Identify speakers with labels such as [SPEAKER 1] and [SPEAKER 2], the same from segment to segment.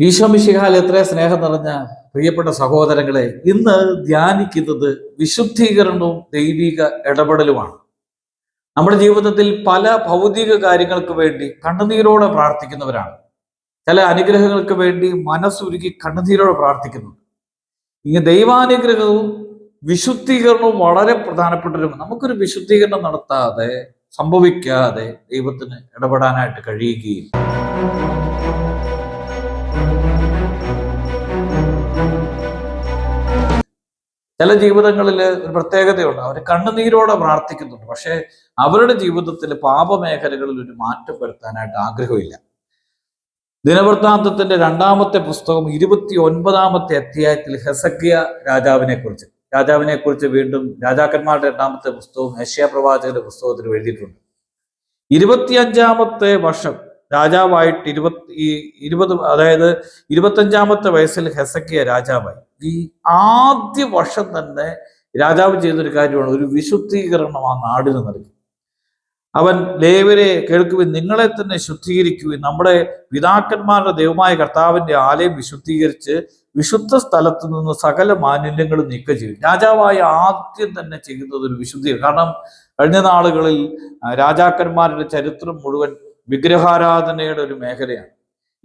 [SPEAKER 1] ഈശോമിശിഹാൽ എത്ര സ്നേഹം നിറഞ്ഞ പ്രിയപ്പെട്ട സഹോദരങ്ങളെ ഇന്ന് ധ്യാനിക്കുന്നത് വിശുദ്ധീകരണവും ദൈവിക ഇടപെടലുമാണ്. നമ്മുടെ ജീവിതത്തിൽ പല ഭൗതിക കാര്യങ്ങൾക്ക് വേണ്ടി കണ്ണുനീരോടെ പ്രാർത്ഥിക്കുന്നവരാണ്. ചില അനുഗ്രഹങ്ങൾക്ക് വേണ്ടി മനസ്സുരുക്കി കണ്ണുനീരോടെ പ്രാർത്ഥിക്കുന്നുണ്ട്. ഇങ്ങനെ ദൈവാനുഗ്രഹവും വിശുദ്ധീകരണവും വളരെ പ്രധാനപ്പെട്ടൊരു നമുക്കൊരു വിശുദ്ധീകരണം നടത്താതെ സംഭവിക്കാതെ ദൈവത്തിന് ഇടപെടാനായിട്ട് കഴിയുകയും ചില ജീവിതങ്ങളിൽ ഒരു പ്രത്യേകതയുണ്ട്. അവർ കണ്ണുനീരോടെ പ്രാർത്ഥിക്കുന്നുണ്ട്. പക്ഷേ അവരുടെ ജീവിതത്തിൽ പാപമേഖലകളിൽ ഒരു മാറ്റം വരുത്താനായിട്ട് ആഗ്രഹമില്ല. ദിനവൃത്താന്തത്തിന്റെ രണ്ടാമത്തെ പുസ്തകം ഇരുപത്തി ഒൻപതാമത്തെ അധ്യായത്തിൽ ഹെസക്കിയ രാജാവിനെ കുറിച്ച് രാജാവിനെ കുറിച്ച് വീണ്ടും രാജാക്കന്മാരുടെ രണ്ടാമത്തെ പുസ്തകം ഏഷ്യ പ്രവാചകന്റെ പുസ്തകത്തിൽ എഴുതിയിട്ടുണ്ട്. ഇരുപത്തിയഞ്ചാമത്തെ വർഷം രാജാവായിട്ട് ഇരുപത്തി ഈ ഇരുപത് അതായത് ഇരുപത്തഞ്ചാമത്തെ വയസ്സിൽ ഹെസക്കിയ രാജാവായി. ഈ ആദ്യ വർഷം തന്നെ രാജാവ് ചെയ്തൊരു കാര്യമാണ് ഒരു വിശുദ്ധീകരണം ആ നാടിന് നൽകി. അവൻ ലേവരെ കേൾക്കുവിൻ നിങ്ങളെ തന്നെ ശുദ്ധീകരിക്കുവിൻ. നമ്മുടെ പിതാക്കന്മാരുടെ ദൈവമായ കർത്താവിന്റെ ആലയം വിശുദ്ധീകരിച്ച് വിശുദ്ധ സ്ഥലത്ത് നിന്ന് സകല മാലിന്യങ്ങളും നീക്കം ചെയ്യും രാജാവായ ആദ്യം തന്നെ ചെയ്യുന്നത് ഒരു വിശുദ്ധീകരണം. കാരണം കഴിഞ്ഞ നാളുകളിൽ രാജാക്കന്മാരുടെ ചരിത്രം മുഴുവൻ വിഗ്രഹാരാധനയുടെ ഒരു മേഖലയാണ്.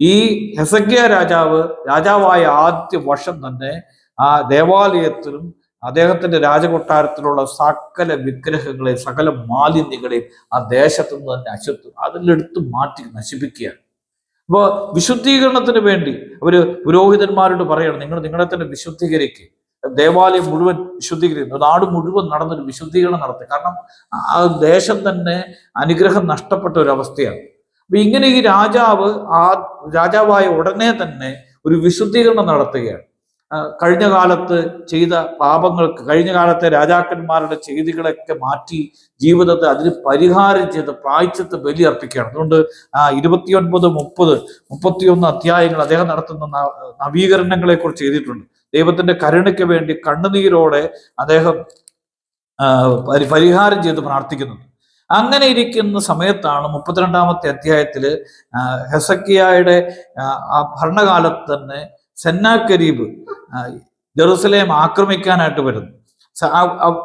[SPEAKER 1] ഈ ഹെസക്യ രാജാവ് രാജാവായ ആദ്യ വർഷം തന്നെ ആ ദേവാലയത്തിലും അദ്ദേഹത്തിന്റെ രാജകൊട്ടാരത്തിലുള്ള സകല വിഗ്രഹങ്ങളെ സകല മാലിന്യങ്ങളെയും ആ ദേശത്തു നിന്ന് തന്നെ അശുദ്ധ അതിലെടുത്ത് മാറ്റി നശിപ്പിക്കുകയാണ്. അപ്പോൾ വിശുദ്ധീകരണത്തിന് വേണ്ടി അവർ പുരോഹിതന്മാരോട് പറയണം നിങ്ങൾ നിങ്ങളെ തന്നെ വിശുദ്ധീകരിക്കുക ദേവാലയം മുഴുവൻ വിശുദ്ധീകരിക്കുന്നു. നാട് മുഴുവൻ നടന്നൊരു വിശുദ്ധീകരണം നടത്തി. കാരണം ആ ദേശം തന്നെ അനുഗ്രഹം നഷ്ടപ്പെട്ട ഒരു അവസ്ഥയാണ്. അപ്പൊ ഇങ്ങനെ ഈ രാജാവ് ആ രാജാവായ ഉടനെ തന്നെ ഒരു വിശുദ്ധീകരണം നടത്തുകയാണ്. കഴിഞ്ഞ കാലത്ത് ചെയ്ത പാപങ്ങൾക്ക് കഴിഞ്ഞ കാലത്തെ രാജാക്കന്മാരുടെ ചെയ്തികളൊക്കെ മാറ്റി ജീവിതത്തെ അതിന് പരിഹാരം ചെയ്ത് പ്രായച്ചത്ത് ബലി അർപ്പിക്കുകയാണ് അതുകൊണ്ട് ആ ഇരുപത്തിയൊൻപത് മുപ്പത് മുപ്പത്തിയൊന്ന് അധ്യായങ്ങൾ അദ്ദേഹം നടത്തുന്ന നവീകരണങ്ങളെ കുറിച്ച് ചെയ്തിട്ടുണ്ട്. ദൈവത്തിന്റെ കരുണയ്ക്ക് വേണ്ടി കണ്ണുനീരോടെ അദ്ദേഹം പരിഹാരം ചെയ്ത് പ്രാർത്ഥിക്കുന്നുണ്ട്. അങ്ങനെ ഇരിക്കുന്ന സമയത്താണ് മുപ്പത്തിരണ്ടാമത്തെ അധ്യായത്തിൽ ഹെസക്കിയായുടെ ഭരണകാലത്ത് തന്നെ സെന്നാക്കരീബ് ജെറുസലേം ആക്രമിക്കാനായിട്ട് വരുന്നു.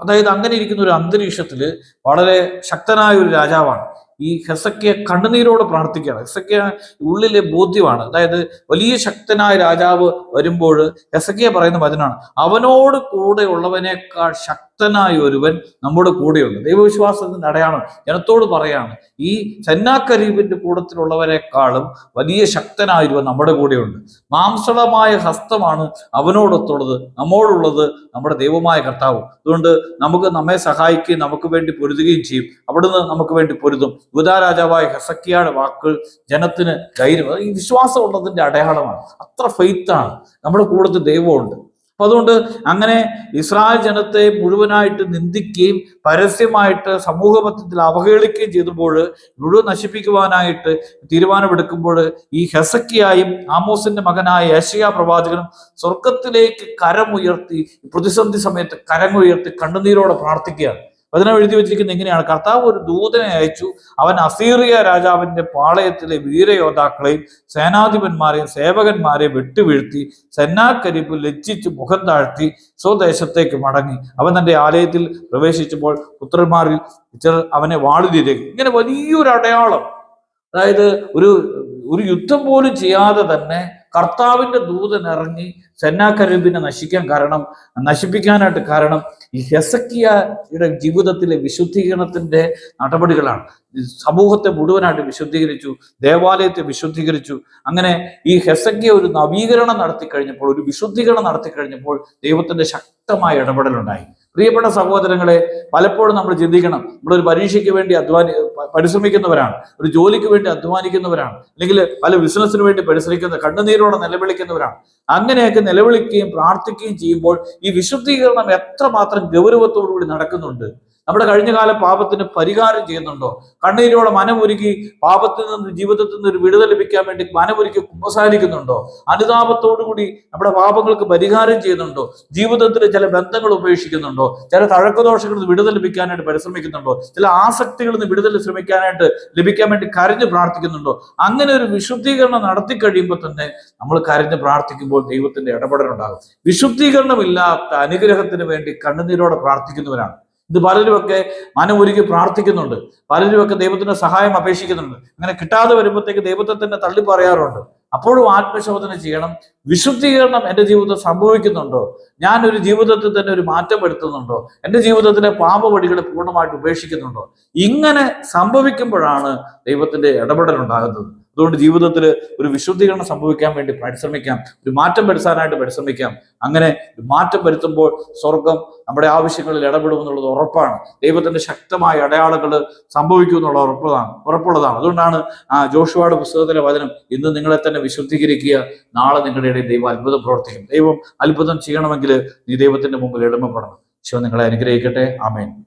[SPEAKER 1] അതായത് അങ്ങനെ ഇരിക്കുന്ന ഒരു അന്തരീക്ഷത്തിൽ വളരെ ശക്തനായ ഒരു രാജാവാണ്. ഈ ഹെസക്കിയ കണ്ണുനീരോട് പ്രാർത്ഥിക്കുകയാണ്. ഹെസക്കിയ ഉള്ളിലെ ബോധ്യമാണ്. അതായത് വലിയ ശക്തനായ രാജാവ് വരുമ്പോൾ ഹെസക്കിയ പറയുന്ന വചനമാണ്. അവനോട് കൂടെ ഉള്ളവനേക്കാൾ ശക്തനായ ഒരുവൻ നമ്മുടെ കൂടെയുണ്ട്. ദൈവവിശ്വാസത്തിന്റെ അടയാളം ജനത്തോട് പറയാണ്. ഈ ചെന്നാക്കരീബിന്റെ കൂടത്തിലുള്ളവരെക്കാളും വലിയ ശക്തനായ ഒരുവൻ നമ്മുടെ കൂടെയുണ്ട്. മാംസളമായ ഹസ്തമാണ് അവനോടൊത്തുള്ളത്. നമ്മോടുള്ളത് നമ്മുടെ ദൈവമായ കർത്താവ്. അതുകൊണ്ട് നമുക്ക് നമ്മെ സഹായിക്കുകയും നമുക്ക് വേണ്ടി പൊരുതുകയും ചെയ്യും. അവിടുന്ന് നമുക്ക് വേണ്ടി പൊരുതും. യുവതാ രാജാവായ ഹെസക്കിയുടെ വാക്കുകൾ ജനത്തിന് ധൈര്യം ഈ വിശ്വാസം ഉള്ളതിന്റെ അടയാളമാണ്. അത്ര ഫെയ്ത്താണ് നമ്മുടെ കൂടുതൽ ദൈവമുണ്ട്. അപ്പൊ അതുകൊണ്ട് അങ്ങനെ ഇസ്രായേൽ ജനത്തെ മുഴുവനായിട്ട് നിന്ദിക്കുകയും പരസ്യമായിട്ട് സമൂഹമധ്യത്തിൽ അവഹേളിക്കുകയും ചെയ്തപ്പോൾ മുഴുവൻ നശിപ്പിക്കുവാനായിട്ട് തീരുമാനമെടുക്കുമ്പോൾ ഈ ഹെസക്കിയായും ആമോസിന്റെ മകനായ യേശയ പ്രവാചകനും സ്വർഗത്തിലേക്ക് കരമുയർത്തി പ്രതിസന്ധി സമയത്ത് കരമുയർത്തി കണ്ണുനീരോടെ പ്രാർത്ഥിക്കുകയാണ്. വചനം എഴുതി വെച്ചിരിക്കുന്നത് എങ്ങനെയാണ്? കർത്താവ് ഒരു ദൂതനെ അയച്ചു. അവൻ അസീറിയ രാജാവിന്റെ പാളയത്തിലെ വീരയോദ്ധാക്കളെയും സേനാധിപന്മാരെയും സേവകന്മാരെയും വെട്ടുവീഴ്ത്തി സെന്നാക്കരിപ്പ് ലജ്ജിച്ച് മുഖം താഴ്ത്തി സ്വദേശത്തേക്ക് മടങ്ങി. അവൻ തന്റെ ആലയത്തിൽ പ്രവേശിച്ചപ്പോൾ പുത്രന്മാരിൽ ചിലർ അവനെ വാളിലിരകി ഇങ്ങനെ വലിയൊരു അടയാളം. അതായത് ഒരു ഒരു യുദ്ധം പോലും ചെയ്യാതെ തന്നെ കർത്താവിന്റെ ദൂതൻ ഇറങ്ങി സെന്നാക്കരൂപിനെ നശിക്കാൻ കാരണം നശിപ്പിക്കാനായിട്ട് കാരണം ഈ ഹെസക്കിയയുടെ ജീവിതത്തിലെ വിശുദ്ധീകരണത്തിന്റെ നടപടികളാണ്. സമൂഹത്തെ മുഴുവനായിട്ട് വിശുദ്ധീകരിച്ചു ദേവാലയത്തെ വിശുദ്ധീകരിച്ചു. അങ്ങനെ ഈ ഹെസക്കിയ ഒരു നവീകരണം നടത്തി കഴിഞ്ഞപ്പോൾ ഒരു വിശുദ്ധീകരണം നടത്തി കഴിഞ്ഞപ്പോൾ ദൈവത്തിന്റെ ശക്തമായ ഇടപെടലുണ്ടായി. പ്രിയപ്പെട്ട സഹോദരങ്ങളെ പലപ്പോഴും നമ്മൾ ചിന്തിക്കണം നമ്മളൊരു പരീക്ഷയ്ക്ക് വേണ്ടി അധ്വാനി പരിശ്രമിക്കുന്നവരാണ് ഒരു ജോലിക്ക് വേണ്ടി അധ്വാനിക്കുന്നവരാണ് അല്ലെങ്കിൽ പല ബിസിനസ്സിന് വേണ്ടി പരിശ്രമിക്കുന്ന കണ്ണുനീരോടെ നിലവിളിക്കുന്നവരാണ്. അങ്ങനെയൊക്കെ നിലവിളിക്കുകയും പ്രാർത്ഥിക്കുകയും ചെയ്യുമ്പോൾ ഈ വിശുദ്ധീകരണം എത്രമാത്രം ഗൗരവത്തോടു കൂടി നടക്കുന്നുണ്ട്? നമ്മുടെ കഴിഞ്ഞകാല പാപത്തിന് പരിഹാരം ചെയ്യുന്നുണ്ടോ? കണ്ണീരോടെ മനമൊരുക്കി പാപത്തിൽ നിന്ന് ജീവിതത്തിൽ നിന്ന് ഒരു വിടുതൽ ലഭിക്കാൻ വേണ്ടി മനമൊരുക്കി കുമ്പസാരിക്കുന്നുണ്ടോ? അനുതാപത്തോടുകൂടി നമ്മുടെ പാപങ്ങൾക്ക് പരിഹാരം ചെയ്യുന്നുണ്ടോ? ജീവിതത്തിൽ ചില ബന്ധങ്ങൾ ഉപേക്ഷിക്കുന്നുണ്ടോ? ചില തഴക്കദോഷങ്ങളിൽ നിന്ന് വിടുതൽ ലഭിക്കാനായിട്ട് പരിശ്രമിക്കുന്നുണ്ടോ? ചില ആസക്തികളിൽ നിന്ന് വിടുതൽ ശ്രമിക്കാനായിട്ട് ലഭിക്കാൻ വേണ്ടി കരഞ്ഞ് പ്രാർത്ഥിക്കുന്നുണ്ടോ? അങ്ങനെ ഒരു വിശുദ്ധീകരണം നടത്തി കഴിയുമ്പോൾ തന്നെ നമ്മൾ കരഞ്ഞ് പ്രാർത്ഥിക്കുമ്പോൾ ദൈവത്തിന്റെ ഇടപെടലുണ്ടാകും. വിശുദ്ധീകരണമില്ലാത്ത അനുഗ്രഹത്തിന് വേണ്ടി കണ്ണുനീരോടെ പ്രാർത്ഥിക്കുന്നവരാണ്. ഇത് പലരുമൊക്കെ മനമൊരുക്കി പ്രാർത്ഥിക്കുന്നുണ്ട്. പലരുമൊക്കെ ദൈവത്തിന്റെ സഹായം അപേക്ഷിക്കുന്നുണ്ട്. അങ്ങനെ കിട്ടാതെ വരുമ്പോഴത്തേക്ക് ദൈവത്തെ തന്നെ തള്ളി പറയാറുണ്ട്. അപ്പോഴും ആത്മശോധന ചെയ്യണം. വിശുദ്ധീകരണം എന്റെ ജീവിതത്തിൽ സംഭവിക്കുന്നുണ്ടോ? ഞാൻ ഒരു ജീവിതത്തിൽ തന്നെ ഒരു മാറ്റം വരുത്തുന്നുണ്ടോ? എന്റെ ജീവിതത്തിലെ പാപവടികൾ പൂർണമായിട്ട് ഉപേക്ഷിക്കുന്നുണ്ടോ? ഇങ്ങനെ സംഭവിക്കുമ്പോഴാണ് ദൈവത്തിന്റെ ഇടപെടൽ ഉണ്ടാകുന്നത് അതുകൊണ്ട് ജീവിതത്തിൽ ഒരു വിശുദ്ധീകരണം സംഭവിക്കാൻ വേണ്ടി പരിശ്രമിക്കാം. ഒരു മാറ്റം വരുത്താനായിട്ട് പരിശ്രമിക്കാം. അങ്ങനെ ഒരു മാറ്റം വരുത്തുമ്പോൾ സ്വർഗം നമ്മുടെ ആവശ്യങ്ങളിൽ ഇടപെടുമെന്നുള്ളത് ഉറപ്പാണ്. ദൈവത്തിന്റെ ശക്തമായ അടയാളങ്ങൾ സംഭവിക്കും എന്നുള്ള ഉറപ്പതാണ് ഉറപ്പുള്ളതാണ്. അതുകൊണ്ടാണ് ആ ജോഷുവാട് പുസ്തകത്തിലെ വചനം ഇന്ന് നിങ്ങളെ തന്നെ വിശുദ്ധീകരിക്കുക നാളെ നിങ്ങളുടെ ഇടയിൽ ദൈവം അത്ഭുതം പ്രവർത്തിക്കും. ദൈവം അത്ഭുതം ചെയ്യണമെങ്കിൽ നീ ദൈവത്തിന്റെ മുമ്പിൽ ഇടമപ്പെടണം ശിവ നിങ്ങളെ അനുഗ്രഹിക്കട്ടെ. ആമേൻ.